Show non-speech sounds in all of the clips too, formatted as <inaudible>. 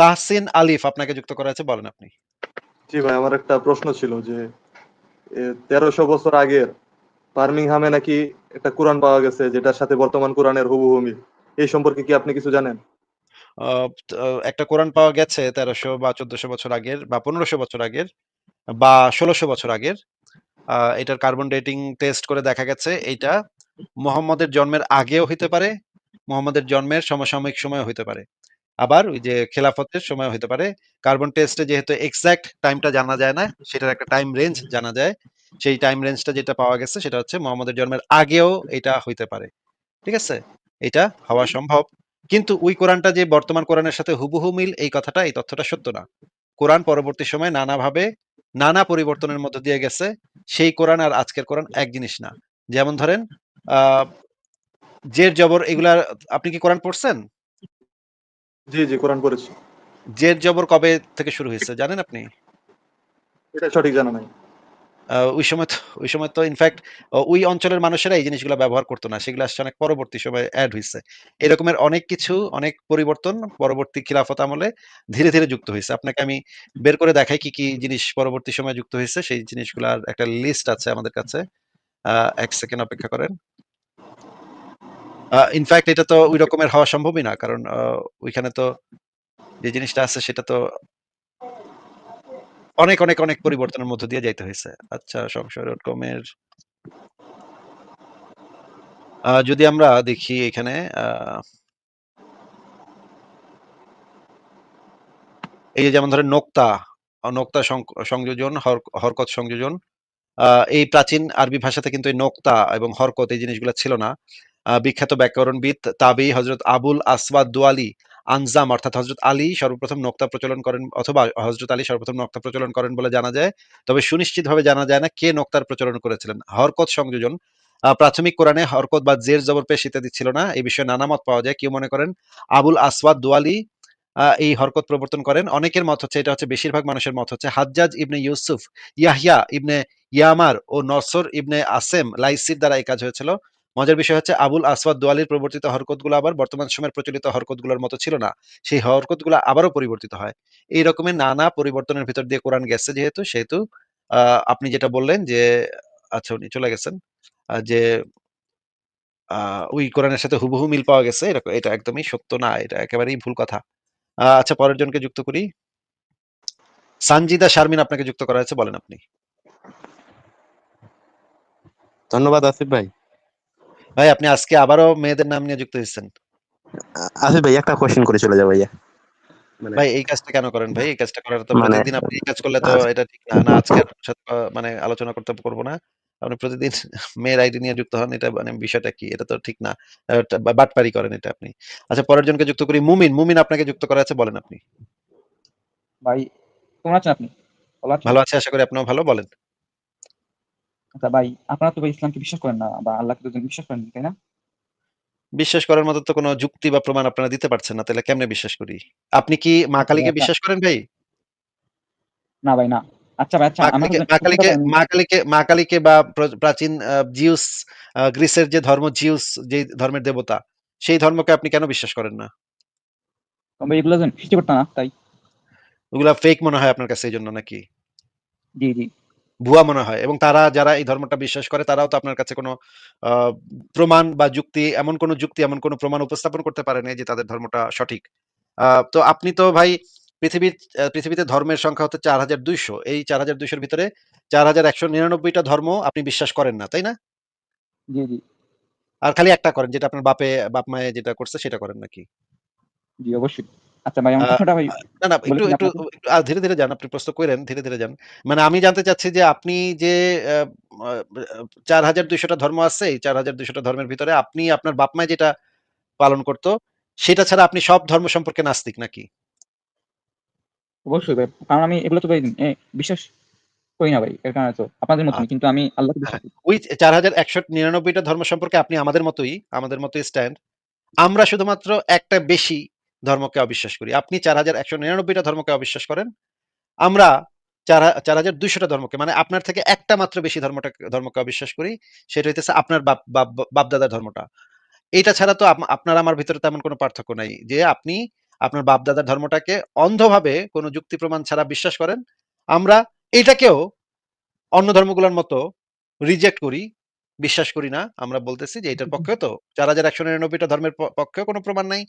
তাহসিন আলিফ আপনাকে যুক্ত করা আছে বলেন আপনি। জি ভাই আমার একটা প্রশ্ন ছিল যে তেরোশো বছর আগের বার্মিংহামে নাকি একটা কোরআন পাওয়া গেছে যেটার সাথে বর্তমান কোরআনের হুবহু মিল। এই সম্পর্কে কি আপনি কিছু জানেন? একটা কোরআন পাওয়া গেছে তেরোশো বা চোদ্দশো বছর আগের বা পনেরোশো বছর আগের বা ষোলোশো বছর আগের। এটার কার্বন ডেটিং টেস্ট করে দেখা গেছে এটা মোহাম্মদের জন্মের আগেও হইতে পারে, মোহাম্মদের জন্মের সমসাময়িক সময়েও হইতে পারে। আবার ওই যে খেলাফতের সময়ও হইতে পারে। কার্বন টেস্টে যেহেতু এক্সাক্ট টাইমটা জানা যায় না, সেটার একটা টাইম রেঞ্জ জানা যায়। সেই টাইম রেঞ্জটা যেটা পাওয়া গেছে সেটা হচ্ছে মুহাম্মদের জন্মের আগেও এটা হইতে পারে। ঠিক আছে? এটা হওয়া সম্ভব। কিন্তু ওই কোরআনটা যে বর্তমান কোরআনের সাথে হুবহু মিল এই কথাটা এই তথ্যটা সত্য না। কোরআন পরবর্তী সময়ে নানাভাবে নানা পরিবর্তনের মধ্য দিয়ে গেছে। সেই কোরআন আর আজকের কোরআন এক জিনিস না। যেমন ধরেন আ জের জবর এগুলা আপনি কি কোরআন পড়ছেন? জি, জি কোরআন পড়েছি। জের জবর কবে থেকে শুরু হইছে জানেন আপনি? এটা সঠিক জানা নাই। ওই সময় তো ওই সময় তো ইনফেক্ট অ ওই অঞ্চলের মানুষেরা এই জিনিসগুলা ব্যবহার করত না। সেগুলো আসছে অনেক পরবর্তী সময়ে এড হইছে। এরকমের অনেক কিছু অনেক পরিবর্তন পরবর্তী খিলাফত আমলে ধীরে, ধীরে যুক্ত হয়েছে আপনাকে আমি বের করে দেখাই কি, কি জিনিস পরবর্তী সময়ে যুক্ত হয়েছে সেই জিনিসগুলার একটা লিস্ট আছে আমাদের কাছে। ১ সেকেন্ড অপেক্ষা করেন। আ ইনফেক্ট এটা তো ওই রকমের হওয়া সম্ভবই না। কারণ ওইখানে তো যে জিনিসটা আছে সেটা তো অনেক, অনেক, অনেক পরিবর্তনের মধ্য দিয়ে যাইতে হইছে। আচ্ছা এর আ যদি আমরা দেখি এখানে এই যে যেমন ধরেন নোক্তা, নোক্তা সংযোজন, হর হরকত সংযোজন। এই প্রাচীন আরবি ভাষাতে কিন্তু এই নোক্তা এবং হরকত এই জিনিসগুলা ছিল না। বিখ্যাত ব্যাকরণবিদ তাবেঈ হযরত আবুল আসওয়াদ দুয়ালি আনজাম অর্থাৎ হযরত আলী সর্বপ্রথম নোক্তা প্রচলন করেন অথবা হযরত আলী সর্বপ্রথম নোক্তা প্রচলন করেন বলে জানা যায়। তবে সুনিশ্চিতভাবে জানা যায় না কে নোক্তার প্রচলন করেছিলেন। হরকত সংযোজন প্রাথমিক কোরআনে হরকত বা জের জবর পেশ ইত্যাদি ছিল না। এই বিষয়ে নানা মত পাওয়া যায়। কেউ মনে করেন আবুল আসওয়াদ দুয়ালি এই হরকত প্রবর্তন করেন। অনেকের মত হচ্ছে এটা হচ্ছে বেশিরভাগ মানুষের মত হচ্ছে হাজ্জাজ ইবনে ইউসুফ, ইয়াহইয়া ইবনে ইয়ামার ও নসর ইবনে আসেম লাইসির দ্বারা এই কাজ হয়েছিল। মজার বিষয় হচ্ছে আবুল আসওয়াদ দোয়ালির প্রবর্তিত হরকতগুলো আবার বর্তমান সময়ের প্রচলিত হরকতগুলোর মতো ছিল না। সেই হরকতগুলো আবারও পরিবর্তিত হয়। এই রকমের নানা পরিবর্তনের ভিতর দিয়ে কোরআন গেছে যেহেতু, সেহেতু আপনি যেটা বললেন যে আচ্ছা উনি চলে গেছেন। যে ওই কোরআনের সাথে হুবহু মিল পাওয়া গেছে, এরক, এটা একদমই সত্য না। এটা একেবারেই ভুল কথা। আচ্ছা পরের জনকে যুক্ত করি। সানজিদা শারমিন আপনাকে যুক্ত করা হয়েছে, বলেন আপনি। ধন্যবাদ আসিফ ভাই। ভাই আপনি আজকে আবারও মেয়েদের নাম নিয়ে যুক্ত হইছেন। আ আসিফ ভাই একটা কোয়েশ্চেন করে চলে যাও ভাইয়া। মানে ভাই এই কাজটা কেন করেন ভাই? এই কাজটা করার তো মানে প্রতিদিন আপনি এই কাজ করলে তো এটা ঠিক না। না আজকে মানে আলোচনা করতে করব না। আপনি প্রতিদিন মেয়ের আইডি নিয়ে যুক্ত হন। এটা মানে বিষয়টা কি? এটা তো ঠিক না। বাটপারি করেন এটা আপনি। আচ্ছা পরের জনকে যুক্ত করি। মুমিন, মুমিন আপনাকে যুক্ত করা আছে বলেন আপনি। ভাই কেমন আছেন আপনি? ভালো আছেন? ভালো আছি আশা করি আপনিও ভালো বলেন। আচ্ছা ভাই আপনারা তো ভাই ইসলামকে বিশ্বাস করেন না বা আল্লাহকে দুজন বিশ্বাস করেন, তাই না? বিশ্বাস করার মতো তো কোনো যুক্তি বা প্রমাণ আপনারা দিতে পারছেন না। তাইলে কেমনে বিশ্বাস করি? আপনি কি মা আচ্ছা কালীকে আচ্ছা বিশ্বাস করেন ভাই? না ভাই না। আচ্ছা ভাই আচ্ছা মা আমাকে কালীকে মা কালীকে মা কালীকে মা কালীকে বা প্রাচীন জিউস গ্রিসের যে ধর্ম জিউস যে ধর্মের দেবতা, সেই ধর্মকে আপনি কেন বিশ্বাস করেন না? ভাই এগুলো যেন সৃষ্টিকর্তা না তাই। ওগুলা ফেক মনে হয় আপনার কাছে এই জন্য নাকি? জি, জি। ভুয়া মনে হয় এবং তারা যারা এই ধর্মটা বিশ্বাস করে তারাও তো আপনার কাছে কোনো প্রমাণ বা যুক্তি এমন কোনো যুক্তি এমন কোনো প্রমাণ উপস্থাপন করতে পারে নাই যে তাদের ধর্মটা সঠিক। তো আপনি তো ভাই পৃথিবীর পৃথিবীতে ধর্মের সংখ্যা হচ্ছে ৪২০০ এই চার হাজার দুইশোর ভিতরে ৪১৯৯ টা ধর্ম আপনি বিশ্বাস করেন না, তাই না? জি, জি। আর খালি একটা করেন যেটা আপনার বাপে বাপ-মায়ে যেটা করছে সেটা করেন নাকি? জি অবশ্যই। আচ্ছা ভাই আমার প্রশ্নটা ভাই না, না একটু, একটু, আপনাকে? একটু আ ধীরে, ধীরে যান। আপনি প্রশ্ন কইরেন, ধীরে, ধীরে যান। মানে আমি জানতে চাচ্ছি যে আপনি যে আ আ ৪২০০ ধর্ম আছে, এই ৪২০০ টা ধর্মের ভিতরে আপনি আপনার বাপ-মায়ে যেটা পালন করত, সেটা ছাড়া আপনি সব ধর্ম সম্পর্কে নাস্তিক নাকি? অবশ্যই ভাই। কারণ আমি এগুলো তো ভাই বিশ্বাস করি না ভাই। এর কারণে তো আপনাদের আ কিন্তু আমি আল্লাহকে বিশ্বাস হ্যাঁ, করি। ওই ৪১৯৯ টা ধর্ম সম্পর্কে আপনি আমাদের মতই, আমাদের মতই স্ট্যান্ড। আমরা শুধুমাত্র একটা বেশি ধর্মকে অবিশ্বাস করি। আপনি ৪১৯৯ টা ধর্মকে অবিশ্বাস করেন। আমরা চার হাজার দুইশোটা ধর্মকে মানে আপনার থেকে একটা মাত্র বেশি ধর্মটা ধর্মকে অবিশ্বাস করি। সেটা হইতেছে আপনার বাপ বাপ বাপ-দাদার ধর্মটা। এইটা ছাড়া তো আপনার আমার ভিতরে তেমন কোনো পার্থক্য নাই। যে আপনি আপনার বাপ-দাদার ধর্মটাকে অন্ধভাবে কোনো যুক্তি প্রমাণ ছাড়া বিশ্বাস করেন। আমরা এটাকেও অন্য ধর্মগুলোর মতো রিজেক্ট করি, বিশ্বাস করি না। আমরা বলতেছি যে এটার পক্ষেও তো ৪,১৯৯ টা ধর্মের প পক্ষেও কোনো প্রমাণ নাই।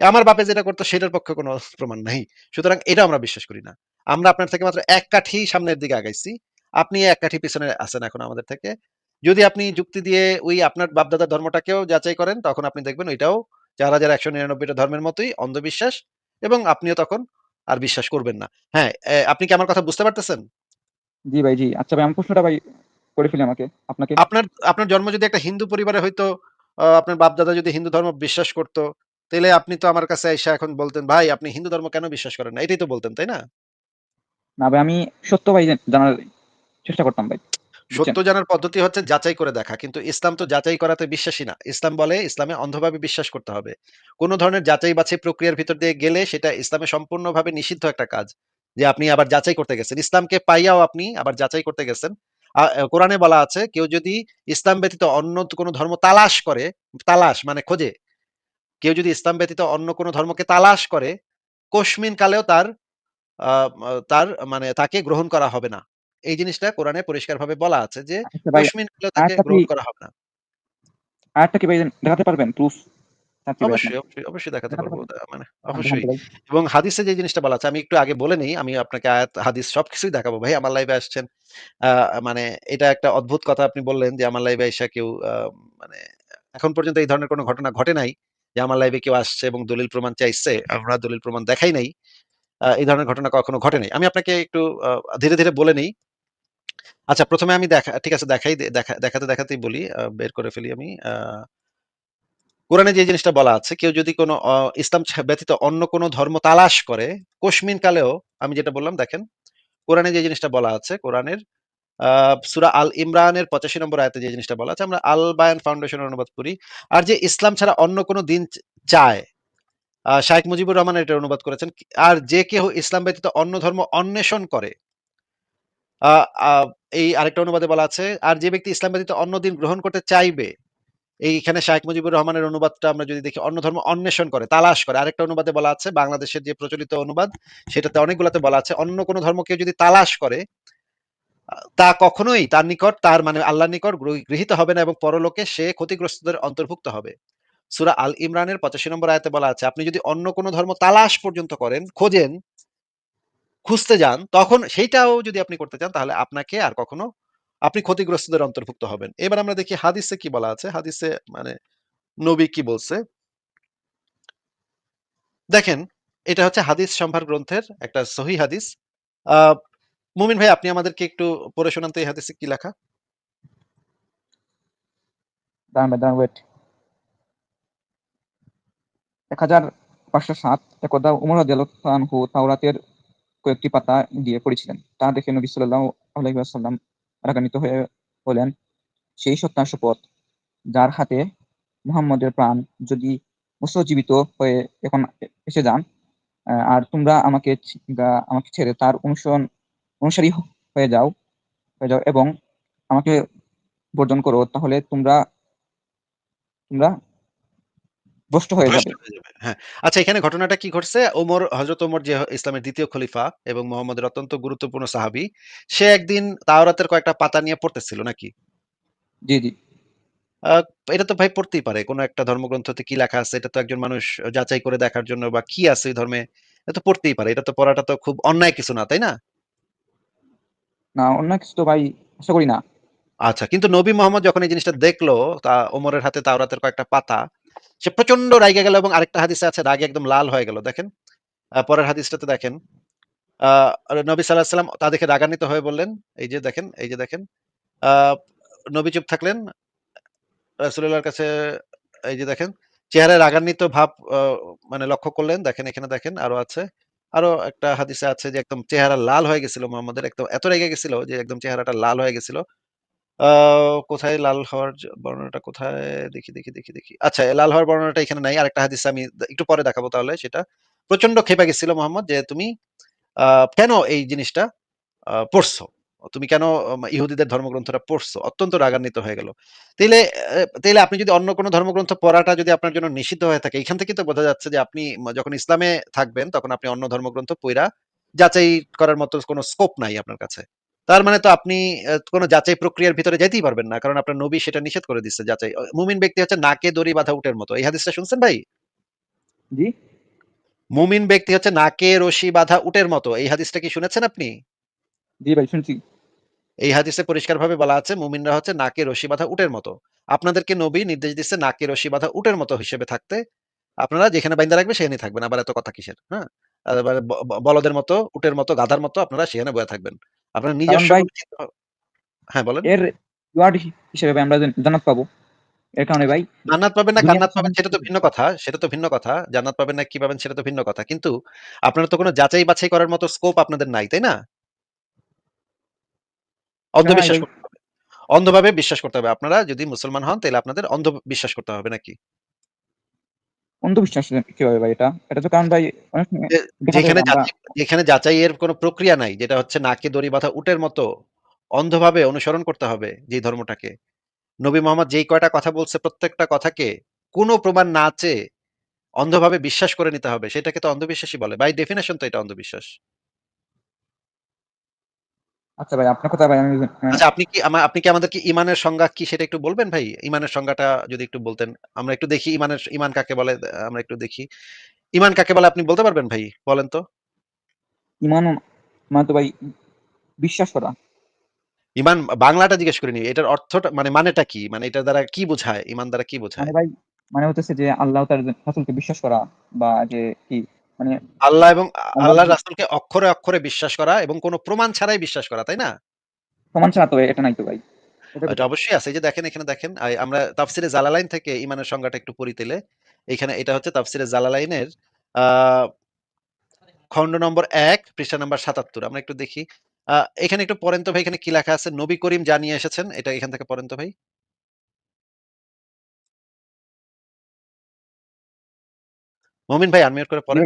আমার বাপে যেটা করতো সেটার পক্ষেও কোনো <laughs> প্রমাণ নাই। সুতরাং এটাও আমরা বিশ্বাস করি না। আমরা আপনার থেকে মাত্র ১ কাঠি সামনের দিকে আগাইছি। আপনি ১ কাঠি পিছনে আছেন এখন আমাদের থেকে। যদি আপনি যুক্তি দিয়ে ওই আপনার বাপ-দাদার ধর্মটাকেও যাচাই করেন, তখন আপনি দেখবেন ওইটাও ৪,১৯৯ টা ধর্মের মতোই অন্ধবিশ্বাস এবং আপনিও তখন আর বিশ্বাস করবেন না। হ্যাঁ, আপনি কি আমার কথা বুঝতে পারতেছেন? জি ভাই, জি। আচ্ছা ভাই, আমার প্রশ্নটা ভাই করে ফেলি আমাকে আপনাকে। আপনার আপনার জন্ম যদি একটা হিন্দু পরিবারে হইতো, আপনার বাপ-দাদা যদি হিন্দু ধর্ম বিশ্বাস করত, তাইলে আপনি তো আমার কাছে আইসা এখন বলতেন, "ভাই আপনি হিন্দু ধর্ম কেন বিশ্বাস করেন না?" এটাই তো বলতেন, তাই না? না ভাই, আমি সত্য ভাই জানার চেষ্টা করতাম ভাই। সত্য জানার পদ্ধতি হচ্ছে যাচাই করে দেখা। কিন্তু ইসলাম তো যাচাই করাতে বিশ্বাসী না। ইসলাম বলে ইসলামে অন্ধভাবে বিশ্বাস করতে হবে। কোন ধরনের যাচাই-বাছাই প্রক্রিয়ার ভিতর দিয়ে গেলে সেটা ইসলামে সম্পূর্ণভাবে নিষিদ্ধ একটা কাজ। যে আপনি আবার যাচাই করতে গেছেন। ইসলামকে পাইয়াও আপনি আবার যাচাই করতে গেছেন। কোরআনে বলা আছে কেউ যদি ইসলাম ব্যতীত অন্য কোন ধর্ম তালাশ করে, তালাশ মানে খোঁজে। কেউ যদি ইসলাম ব্যতীত অন্য কোন ধর্মকে তালাশ করে, কশমিন কালেও তার তার মানে তাকে গ্রহণ করা হবে না। এই জিনিসটা কোরআনে পরিষ্কারভাবে বলা আছে যে আচ্ছা কশমিন কালেও তাকে গ্রহণ করা হবে না। আরেকটা কি ভাই দেখাতে পারবেন প্রুফ? অবশ্যই, অবশ্যই, অবশ্যই দেখাতে পারব। মানে অবশ্যই। এবং হাদিসে যে জিনিসটা বলা আছে আমি একটু আগে বলে নেই। আমি আপনাকে আয়াত, হাদিস সবকিছুই দেখাবো ভাই। আমার লাইভে আসছেন। মানে এটা একটা অদ্ভুত কথা আপনি বললেন যে আমার লাইভে আইসা কেউ মানে এখন পর্যন্ত এই ধরনের কোন ঘটনা ঘটে নাই। যে আমার লাইভে কেউ আসছে এবং দলিল প্রমাণ চাইছে। আমরা দলিল প্রমাণ দেখাই নাই। এই ধরনের ঘটনা কখনো ঘটে নাই। আমি আপনাকে একটু ধীরে, ধীরে বলে নেই। আচ্ছা প্রথমে আমি দেখা ঠিক আছে দেখাই দেখা দেখাতে, দেখাতেই বলি। বের করে ফেলি আমি। আ কোরআনে যে জিনিসটা বলা আছে, কেউ যদি কোনো ইসলাম ব্যতীত অন্য কোন ধর্ম তালাশ করে, কশমিন কালেও আমি যেটা বললাম দেখেন, কোরআনে যে জিনিসটা বলা আছে, কোরআনের সূরা আল ইমরানের ৮৫ নম্বর আয়তে যে জিনিসটা বলা আছে, আমরা আল বায়ান ফাউন্ডেশনের অনুবাদ করি। আর যে ইসলাম ছাড়া অন্য কোনো দিন চায়, শাইখ মুজিবুর রহমান এটা অনুবাদ করেছেন। আর যে কেউ ইসলাম ব্যতীত অন্য ধর্ম অন্বেষণ করে এই আরেকটা অনুবাদে বলা আছে, আর যে ব্যক্তি ইসলাম ব্যতীত অন্য দিন গ্রহণ করতে চাইবে, এইখানে শাইখ মুজিবুর রহমানের অনুবাদটা আমরা যদি দেখি অন্য ধর্ম অন্বেষণ করে, তালাশ করে। আরেকটা অনুবাদে বলা আছে, বাংলাদেশের যে প্রচলিত অনুবাদ, সেটাতে অনেকগুলাতে বলা আছে, অন্য কোন ধর্ম কেউ যদি তালাশ করে, তা কখনোই তার নিকট, তার মানে আল্লাহর নিকট গৃহীত হবে না এবং পরলোকে সে ক্ষতিগ্রস্তদের অন্তর্ভুক্ত হবে। সূরা আল ইমরানের ৮৫ নম্বর আয়াতে বলা আছে, আপনি যদি অন্য কোন ধর্ম তালাশ পর্যন্ত করেন, খোঁজেন, খুঁজতে যান, তখন সেইটাও যদি আপনি করতে চান, তাহলে আপনাকে আর কখনো আপনি ক্ষতিগ্রস্তদের অন্তর্ভুক্ত হবেন। এবার আমরা দেখি হাদিসে কি বলা আছে। হাদিসে মানে নবী কি বলছে? দেখেন, এটা হচ্ছে হাদিস সম্ভার গ্রন্থের একটা সহিহ হাদিস। মুমিন ভাই আপনি আমাদেরকে একটু পড়ে শোনান তো এই হাদিসে কি লেখা? ভাই, দাঁড়ান ওয়েট। ১৫০৭ একদা উমর আনহু তাওরাতের কয়েকটি পাতা দিয়ে পড়েছিলেন। তা দেখে নবী সাল্লাল্লাহু আলাইহি ওয়াসাল্লাম রাগান্বিত হয়ে হলেন। সেই সত্তার শপথ, যার হাতে মুহাম্মদের প্রাণ যদি মুসজীবিত হয়ে এখন এসে যান, আর তোমরা আমাকে আমাকে ছেড়ে তার অনুসরণ অনুসারী হয়ে যাও হয়ে যাও এবং আমাকে বর্জন করো, তাহলে তোমরা তোমরা ভ্রষ্ট হয়ে যাবে। হ্যাঁ। আচ্ছা এখানে ঘটনাটা কি ঘটছে? ওমর, হযরত ওমর যে ইসলামের ২য় খলিফা এবং মুহাম্মদের অত্যন্ত গুরুত্বপূর্ণ সাহাবী, সে একদিন তাওরাতের কয়েকটা পাতা নিয়ে পড়তেছিল নাকি? জি, জি। এটা তো ভাই পড়তেই পারে। কোন একটা ধর্মগ্রন্থতে কি লেখা আছে, এটা তো একজন মানুষ যাচাই করে দেখার জন্য বা কি আছে এই ধর্মে, এটা তো পড়তেই পারে। এটা তো পড়াটা তো খুব অন্যায় কিছু না, তাই না? না, অন্য কিছু তো ভাই আশা করি না। আচ্ছা, কিন্তু নবী মোহাম্মদ যখন এই জিনিসটা দেখল, তা ওমরের হাতে তাওরাতের কয়েকটা পাতা, সে প্রচণ্ড রাইগা গেল এবং আরেকটা হাদিসে আছে রাগে একদম লাল হয়ে গেল। দেখেন, পরের হাদিসটাতে দেখেন। আ নবী সাল্লাল্লাহু আলাইহি ওয়াসাল্লাম তা দেখে রাগান্বিত হয়ে বললেন, এই যে দেখেন, এই যে দেখেন। আ নবী চুপ থাকলেন। রাসূলুল্লাহর কাছে এই যে দেখেন, চেহারায় রাগান্বিত ভাব মানে লক্ষ্য করলেন। দেখেন এখানে দেখেন আরও আছে। আরও একটা হাদিসে আছে যে একদম চেহারা লাল হয়ে গেছিল মোহাম্মদের একদম এত রেগে গেছিল যে একদম চেহারাটা লাল হয়ে গেছিল। আ কোথায় লাল হওয়ার বর্ণনাটা কোথায়? দেখি, দেখি, দেখি, দেখি। আচ্ছা, লাল হওয়ার বর্ণনাটা এখানে নাই। আরেকটা হাদিসে আমি একটু পরে দেখাবো তাহলে সেটা। প্রচণ্ড ক্ষেপে গেছিল মুহাম্মদ যে, "তুমি কেন এই জিনিসটা পড়ছো?" তুমি কেন ইহুদিদের ধর্মগ্রন্থটা পড়ছো? অত্যন্ত রাগান্বিত হয়ে গেল। তাইলে অ্যা তাইলে আপনি যদি অন্য কোন ধর্মগ্রন্থ পড়াটা যদি আপনার জন্য নিষিদ্ধ হয়ে থাকে, এখান থেকেই তো বোঝা যাচ্ছে যে আপনি যখন ইসলামে থাকবেন তখন আপনি অন্য ধর্মগ্রন্থ পইড়া যাচাই করার মতো কোন স্কোপ নাই আপনার কাছে। তার মানে তো আপনি কোনো যাচাই প্রক্রিয়ার ভিতরে যেতেই পারবেন না। কারণ আপনার নবী সেটা নিষেধ করে দিচ্ছে যাচাই। মুমিন ব্যক্তি হচ্ছে নাকে দড়ি বাঁধা উটের মতো। এই হাদিসটা শুনছেন ভাই? জি? মুমিন ব্যক্তি হচ্ছে নাকে রশি বাঁধা উটের মতো। এই হাদিসটা কি শুনেছেন আপনি? জি ভাই শুনছি। এই হাদিসে পরিষ্কারভাবে বলা আছে মুমিনরা হচ্ছে নাকে রশি বাঁধা উটের মতো। আপনাদেরকে নবী নির্দেশ দিচ্ছে নাকে রশি বাঁধা উটের মতো হিসেবে থাকতে। আপনারা যেখানে বাইন্ধা রাখবে সেখানেই থাকবেন। আবার এত কথা কিসের? হ্যাঁ? বলদের মতো, উটের মতো, গাধার মতো আপনারা সেখানে বয়ে থাকবেন। আপনার নিজস্ব হ্যাঁ, বলেন। এর রিওয়ার্ড হি হিসেবে আমরা জান্নাত পাবো। এর কারণে ভাই জান্নাত পাবেন না পাবেন সেটা তো <laughs> ভিন্ন কথা সেটা তো ভিন্ন কথা। জান্নাত পাবেন না কি পাবেন সেটা তো ভিন্ন কথা। কিন্তু আপনারা তো কোন যাচাই বাছাই করার মতো স্কোপ আপনাদের নাই, তাই না? অন্ধবিশ্বাস করতে হবে। অন্ধভাবে বিশ্বাস করতে হবে। আপনারা যদি মুসলমান হন তাহলে আপনাদের অন্ধ বিশ্বাস করতে হবে নাকি? অন্ধবিশ্বাস এ কীভাবে ভাই এটা? এটা তো কারণ ভাই অনেক সময় যে দেখা যায় যেখানে যাচাই এর কোন প্রক্রিয়া নাই, যেটা হচ্ছে নাকে দড়ি বাঁধা উটের মতো অন্ধভাবে অনুসরণ করতে হবে যেই ধর্মটাকে। নবী মোহাম্মদ যেই কয়টা কথা বলছে প্রত্যেকটা কথাকে কোনো প্রমাণ না চেয়ে অন্ধভাবে বিশ্বাস করে নিতে হবে। সেটাকে তো অন্ধবিশ্বাসই বলে। বাই ডেফিনেশন তো এটা অন্ধবিশ্বাস। আচ্ছা ভাই আপনার কথা ভাই আমি আচ্ছা আপনি কি আপনি কি আমাদেরকে ঈমানের সংজ্ঞা কি সেটা একটু বলবেন ভাই? ঈমানের সংজ্ঞাটা যদি একটু বলতেন। আমরা একটু দেখি ঈমানের ঈমান কাকে বলে আমরা একটু দেখি। ঈমান কাকে বলে আপনি বলতে পারবেন ভাই? বলেন তো। ঈমান মানে তো ভাই বিশ্বাস করা। ঈমান বাংলাটা জিজ্ঞেস করিনি। এটার অর্থটা মানে মানেটা কি? মানে এটার দ্বারা কি বোঝায়? ইমান দ্বারা কি বোঝায়? মানে ভাই মানে হইতেছে যে আল্লাহ তার রাসূলকে বিশ্বাস করা বা যে কি মানে আল্লাহ এবং আল্লাহর রাসূলকে অক্ষরে, অক্ষরে বিশ্বাস করা এবং কোন প্রমাণ ছাড়াই বিশ্বাস করা, তাই না? প্রমাণ ছাড়া তো এটা নাই তো ভাই। এটা অবশ্যই আছে। এই যে দেখেন এখানে দেখেন আমরা তাফসিরে জালালাইন থেকে ঈমানের সংজ্ঞাটা একটু পড়ি তাইলে। এখানে এটা হচ্ছে তাফসিরে জালালাইনের আ খন্ড নম্বর ১ পৃষ্ঠা নম্বর ৭৭ আমরা একটু দেখি। এখানে একটু পরেন্ত ভাই এখানে কি লেখা আছে? নবী করিম যা নিয়ে এসেছেন এটা এখান থেকে পরেন্ত ভাই। মমিন ভাই আনমিউট করে পড়েন।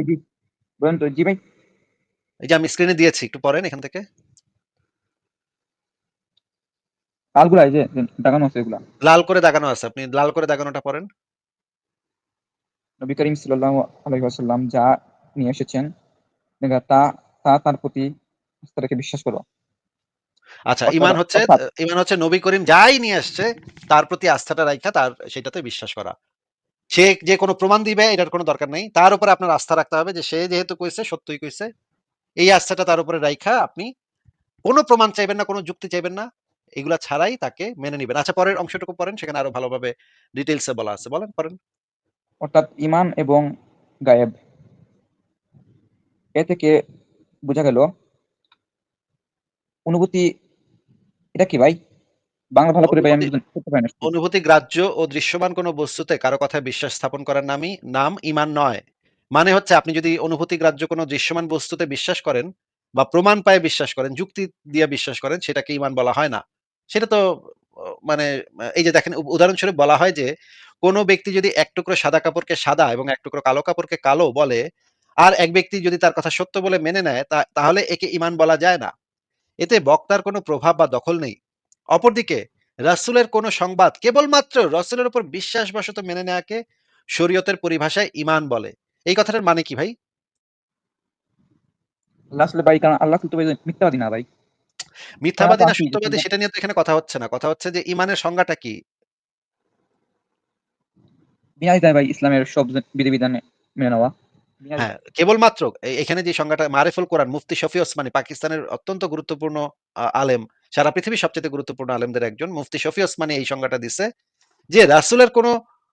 বলেন তো জি ভাই। এই যে আমি স্ক্রিনে দিয়েছি একটু পড়েন এখান থেকে। লালগুলা এই যে দাগানো আছে এগুলা। লাল করে দাগানো আছে। আপনি লাল করে দাগানোটা পড়েন। নবী করিম সাল্লাল্লাহু আলাইহি ওয়াসাল্লাম যা নিয়ে এসেছেন দেখা তা তা তার প্রতি আস্থা বিশ্বাস করো। আচ্ছা ইমান হচ্ছে ইমান হচ্ছে নবী করিম যাই নিয়ে আসছে তার প্রতি আস্থাটা রাইখা তার সেটাতে বিশ্বাস করা। সে যে কোনো প্রমাণ দিবে এটার কোনো দরকার নেই তার উপরে আপনার আস্থা রাখতে হবে যে সে যেহেতু কইছে সত্যই কইছে। এই আস্থাটা তার উপরে রাইখা আপনি কোনো প্রমাণ চাইবেন না, কোনো যুক্তি চাইবেন না। এগুলা ছাড়াই তাকে মেনে নিবেন। আচ্ছা পরের অংশটুকু পড়েন সেখানে আরও ভালোভাবে ডিটেইলস এ বলা আছে। বলেন পড়েন। অর্থাৎ ঈমান এবং গায়েব। এ থেকে বোঝা গেল অনুভূতি এটা কি ভাই? বাংলা ভালো করে ভাই আমি অনুভূতি করতে পারি না। অনুভূতি গ্রাহ্য ও দৃশ্যমান কোন বস্তুতে কারও কথায় বিশ্বাস স্থাপন করার নামই নাম ঈমান নয়। মানে হচ্ছে আপনি যদি অনুভূতি গ্রাহ্য কোন দৃশ্যমান বস্তুতে বিশ্বাস করেন বা প্রমাণ পায়ে বিশ্বাস করেন, যুক্তি দিয়ে বিশ্বাস করেন সেটাকে ঈমান বলা হয় না। সেটা তো মানে এই যে দেখেন উদাহরণস্বরূপ বলা হয় যে কোন ব্যক্তি যদি এক টুকরো সাদা কাপড়কে সাদা এবং এক টুকরো কালো কাপড়কে কালো বলে, আর এক ব্যক্তি যদি তার কথা সত্য বলে মেনে নেয় তাহলে একে ইমান বলা যায় না। এতে বক্তার কোনো প্রভাব বা দখল নেই। অপরদিকে রাসূলের কোন সংবাদ কেবলমাত্র রাসূলের উপর বিশ্বাসবশত মেনে নেয়াকে শরীয়তের পরিভাষায় ঈমান বলে। এই কথাটার মানে কি ভাই? ভাই কারণ আল্লাহ তো মিথ্যাবাদী না ভাই। মিথ্যাবাদী না সত্যবাদী সেটা নিয়ে তো এখানে কথা হচ্ছে না। কথা হচ্ছে যে ঈমানের সংজ্ঞাটা কি? ভাই ইসলামের সব মেনে নেওয়া। হ্যাঁ, কেবলমাত্র এখানে যে সংজ্ঞাটা মারিফুল কোরআন মুফতি শফি ওসমানী পাকিস্তানের অত্যন্ত গুরুত্বপূর্ণ আলেম। সারা পৃথিবীর সবচাইতে গুরুত্বপূর্ণ আলেমদের একজন মুফতি শফি ওসমানী এই সংজ্ঞাটা দিছে যে রাসূলের কোন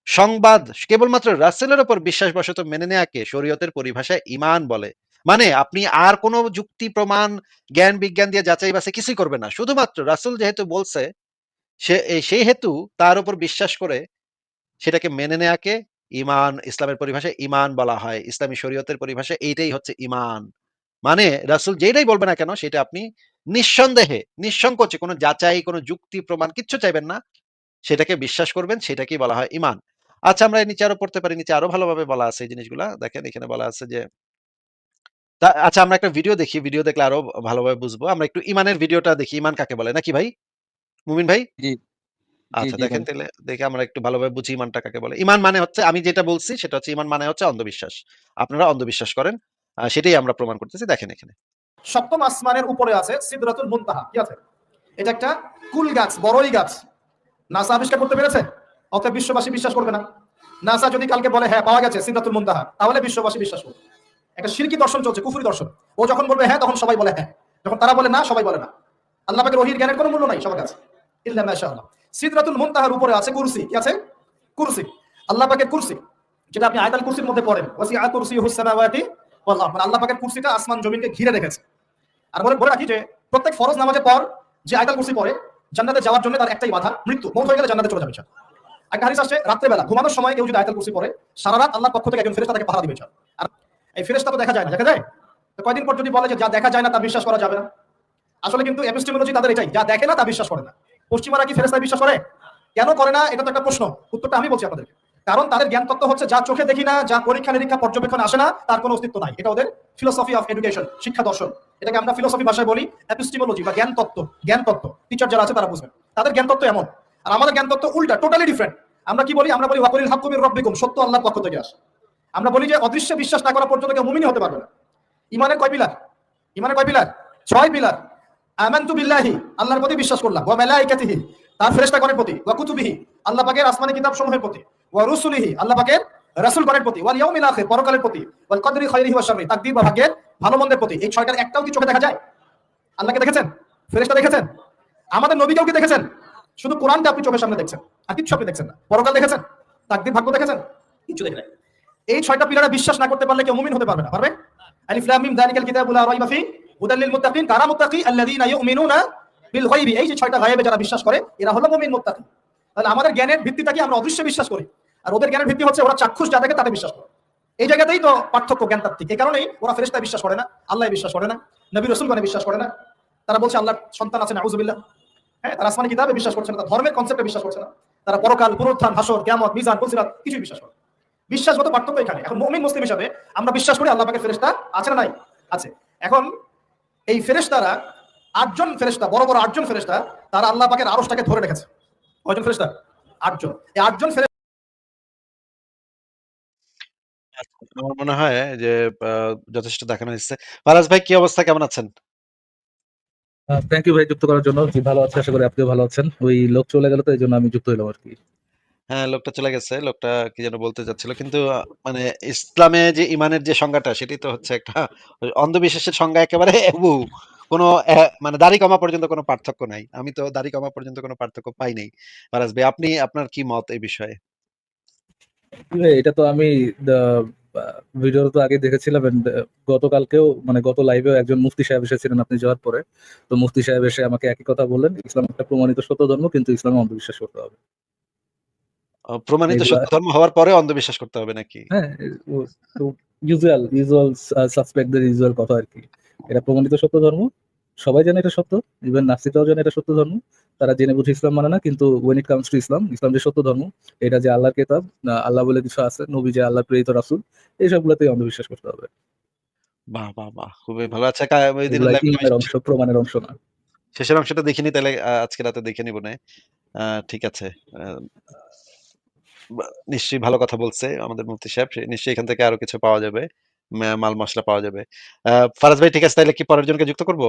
সংবাদ কেবলমাত্র রাসূলের উপর বিশ্বাসবশত মেনে নেয়াকে শরীয়তের পরিভাষায় ঈমান বলে। মানে আপনি আর কোন যুক্তি প্রমাণ, জ্ঞান বিজ্ঞান দিয়ে যাচাই বাছাই কিছুই করবেন না। শুধুমাত্র রাসূল যেহেতু বলছে সে সেই হেতু তার উপর বিশ্বাস করে সেটাকে মেনে নেয়াকে ইমান ইসলামের পরিভাষায় ইমান বলা হয়। ইসলামী শরীয়তের পরিভাষায় এইটাই হচ্ছে ইমান মানে রাসূল যেইটাই বলবে না কেন সেটা আপনি নিঃসন্দেহে, নিঃসংকোচে কোন যাচাই, কোন যুক্তি প্রমাণ কিচ্ছু চাইবেন না। সেটাকে বিশ্বাস করবেন সেটাকেই বলা হয় ঈমান। আচ্ছা আমরা নিচে আরও পড়তে পারি। নিচে আরও ভালোভাবে বলা আছে এই জিনিসগুলা। দেখেন এখানে বলা আছে যে আচ্ছা আমরা একটা ভিডিও দেখি। ভিডিও দেখলে আরও ভালোভাবে বুঝব। আমরা একটু ইমানের ভিডিওটা দেখি। ইমান কাকে বলে নাকি ভাই? মুমিন ভাই? আচ্ছা দেখেন। তাইলে দেখে আমরা একটু ভালোভাবে বুঝি ইমানটা কাকে বলে। ইমান মানে হচ্ছে আমি যেটা বলছি সেটা হচ্ছে ইমান মানে হচ্ছে অন্ধবিশ্বাস। আপনারা অন্ধবিশ্বাস করেন। সেটাই আমরা প্রমাণ করতেছি। দেখেন এখানে। সপ্তম আসমানের উপরে আছে সিদরাতুল মুনতাহা। কি আছে? এটা একটা কুল গাছ, বড়ই গাছ। নাসা আবিষ্কার করতে পেরেছে? অতএব বিশ্ববাসী বিশ্বাস করবে না। নাসা যদি কালকে বলে হ্যাঁ পাওয়া গেছে সিদরাতুল মুনতাহা, তাহলে বিশ্ববাসী বিশ্বাস করবে। একটা শিরকি দর্শন চলছে, কুফরি দর্শন। ও যখন বলবে হ্যাঁ তখন সবাই বলে হ্যাঁ। যখন তারা বলে, না, সবাই বলে, না। আল্লাহ পাকের ওহির জ্ঞানের কোনো মূল্য নাই, সবার কাছে। ইল্লা মাশাআল্লাহ সিদরাতুল মুনতাহার উপরে আছে কুরসি। কি আছে? কুরসি। আল্লাহ কুরসি। যেটা আপনি আয়াতুল কুরসির মধ্যে পড়েন। ওয়াসিআ কুরসিয়ুহুস সামাওয়াতি মানে আল্লাহ পাকের কুরসিটা আসমান জমিনকে ঘিরে রেখেছে। আর বলে বলে রাখি যে, প্রত্যেক ফরজ নামাজের পর যে আয়তাল কুরসি পড়ে, জান্নাতে যাওয়ার জন্য তার একটাই বাধা, মৃত্যু। মৌত হয়ে গেলে জান্নাতে চলে যাবে। একটা হাদিস আসছে, রাত্রেবেলা, ঘুমানোর সময় কেউ যদি আয়তাল কুরসি পড়ে সারা রাত আল্লাহর পক্ষ থেকে একজন ফেরেশতা তাকে পাহারা দিবে আর এই ফেরেশতা তো দেখা যায় না, দেখা যায়? তো কয়দিন পর যদি বলে যে যা দেখা যায় না, তা বিশ্বাস করা যাবে না। আসলে কিন্তু এপিস্টেমোলজি তাদের এটাই, যা দেখে না, তা বিশ্বাস করে না। পশ্চিমারা কি ফেরেশতায় বিশ্বাস করে? কেন করে না? এটা তো একটা প্রশ্ন। উত্তরটা আমি বলছি আপনাদেরকে। কারণ তাদের জ্ঞান তত্ত্ব হচ্ছে যা চোখে দেখি না, যা পরীক্ষা নিরীক্ষা পর্যবেক্ষণ আসে না, তার কোনো অস্তিত্ব নাই। এটা ওদের ফিলোসফি অফ এডুকেশন শিক্ষা দর্শন। এটাকে আমরা ফিলোসফি ভাষায় বলি এপিস্টিমোলজি বা জ্ঞান তত্ত্ব। জ্ঞান তত্ত্ব। টিচার যারা আছে তারা বুঝবেন। তাদের জ্ঞান তত্ত্ব এমন। আর আমাদের জ্ঞান তত্ত্ব উল্টা টোটালি ডিফারেন্ট আমরা কি বলি? আমরা বলি ওয়াকুলিল হাক্কুমির রব্বিকুম সত্য আল্লাহর পক্ষ থেকে আসে। আমরা বলি যে, অদৃশ্য বিশ্বাস না করা পর্যন্ত কেউ মুমিনই হতে পারবে না। ইমানের কয় পিলার? ইমানের কয় পিলার? ছয় পিলার। আমানতু বিল্লাহি, আল্লাহর প্রতি বিশ্বাস করলাম। ওয়া মালাইকাতিহি, তার ফেরেশতাগণের প্রতি। ওয়া কুতুবিহি, আল্লাহ পাকের আসমানি কিতাব সমূহের প্রতি। আল্লাহ পাকের রাসূলগণের প্রতি, ওয়াল ইয়াউমিল আখির, পরকালের প্রতি, ওয়াল কদরি খাইরিহি ওয়া শাররি তাকদীর বা ভাগ্যের ভালো মন্দের প্রতি। এই ছয়টার একটাও কি চোখে দেখা যায়? আল্লাহকে দেখেছেন? ফেরেশতা দেখেছেন? আমাদের কি দেখেছেন? শুধু কোরআনটা আপনি চোখের সামনে দেখছেন, আর কিছু আপনি দেখছেন না। পরকাল দেখেছেন? তাকদীর ভাগ্য দেখেছেন? কিছু দেখেন এই ছয়টা পিলারে বিশ্বাস না করতে পারলে কেউ মুমিন হতে পারবে না, পারবে? আলিফ লাম মিম, যালিকাল কিতাবু লা ফি, হুদাল মুত্তাকিন মুত্তাকি? ইউমিনুনা বিল গায়বি। এই যে ছয়টা গায়েবে যারা বিশ্বাস করে, এরা হলো মুমিন মুত্তাকি। তাহলে আমাদের জ্ঞানের ভিত্তিটা কি? আমরা অদৃশ্য বিশ্বাস করি। আর ওদের জ্ঞানের ভিত্তি হচ্ছে ওরা চাক্ষুষ যা দেখে তাতে বিশ্বাস করে। এই জায়গাতেই তো পার্থক্য জ্ঞান তাত্ত্বিক এই কারণেই ওরা ফেরেশতায় বিশ্বাস করে না, আল্লাহ বিশ্বাস করে না, নবী রাসূলগণে বিশ্বাস করে না। তারা বলছে, আল্লাহর সন্তান আছে, নাউজুবিল্লাহ। হ্যাঁ তারা আসমানি কিতাবে বিশ্বাস করছে না ধর্মের কনসেপ্টে বিশ্বাস করছে না। তারা পরকাল, পুনরুত্থান হাসর কিয়ামত, মিজান, ফুলসিরাত কিছুই বিশ্বাস করে। বিশ্বাসগত পার্থক্য এখানে। এখন মুমিন, মুসলিম হিসাবে আমরা বিশ্বাস করি আল্লাহ পাকের ফেরেশতা আছে না নাই? আছে। এখন এই ফেরেশতারা আটজন ফেরেশতা, বড় বড় আটজন ফেরেশতা, তারা আল্লাহ পাকের আরশটাকে ধরে রেখেছে। কয়জন ফেরেশতা? আটজন। এই আটজন আমার মনে হয় যে আ যথেষ্ট দেখানো হয়েছে। ফারাজ ভাই কি অবস্থা? কেমন আছেন? থ্যাংক ইউ ভাই যুক্ত করার জন্য। জি ভালো আছি আশা করি আপনিও ভালো আছেন। ওই লোক চলে গেল তো আমি যুক্ত হইলাম আরকি। হ্যাঁ, লোকটা চলে গেছে। লোকটা কি যেন বলতে চাচ্ছিল। কিন্তু আ মানে ইসলামে যে ইমানের যে সংজ্ঞাটা সেটি তো হচ্ছে একটা অন্ধবিশ্বাসের সংজ্ঞা একেবারে হুবহু। কোন অ্যা মানে দাড়ি কমা পর্যন্ত কোনো পার্থক্য নাই। আমি তো দাড়ি কমা পর্যন্ত কোনো পার্থক্য পাই নাই। ফারাজ ভাই আপনি আপনার কি মত এই বিষয়ে? এটা তো আমি ভিডিও তো আগে দেখেছিলাম গতকালকেও মানে গত লাইভেও একজন মুফতি সাহেব এসেছিলেন আপনি যাওয়ার পরে। তো মুফতি সাহেব এসে আমাকে একই কথা বললেন, ইসলাম একটা প্রমাণিত সত্য ধর্ম কিন্তু ইসলামে অন্ধবিশ্বাস করতে হবে। প্রমাণিত সত্য ধর্ম হওয়ার পরেও অন্ধবিশ্বাস করতে হবে নাকি? হ্যাঁ, ইউজুয়াল ইউজুয়াল সাসপেক্টদের ইউজুয়াল কথা আরকি। এটা প্রমাণিত সত্য ধর্ম। সবাই জানে এটা সত্য। ইভেন নাস্তিকরাও জানে এটা সত্য ধর্ম। তারা জেনে বুঝে ইসলাম মানে না কিন্তু when it comes to ইসলাম, ইসলাম যে সত্য ধর্ম, এটা যে আল্লাহর কিতাব, আল্লাহ বলে কিছু আছে, নবী যে আল্লাহ প্রেরিত রাসূল, এইসবগুলাতেই অন্ধবিশ্বাস করতে হবে। বাহ! বাহ! বাহ! খুবই ভালো। আচ্ছা অংশ, প্রমাণের অংশ না। শেষের অংশটা দেখিনি তাইলে আ আজকে রাতে দেখে নিবনে। আ ঠিক আছে। নিশ্চয়ই ভালো কথা বলছে আমাদের মুফতি সাহেব। নিশ্চয়ই এখান থেকে আরও কিছু পাওয়া যাবে। মাল মসলা পাওয়া যাবে। ফারাজ ভাই ঠিক আছে তাইলে কি পরের জনকে যুক্ত করব?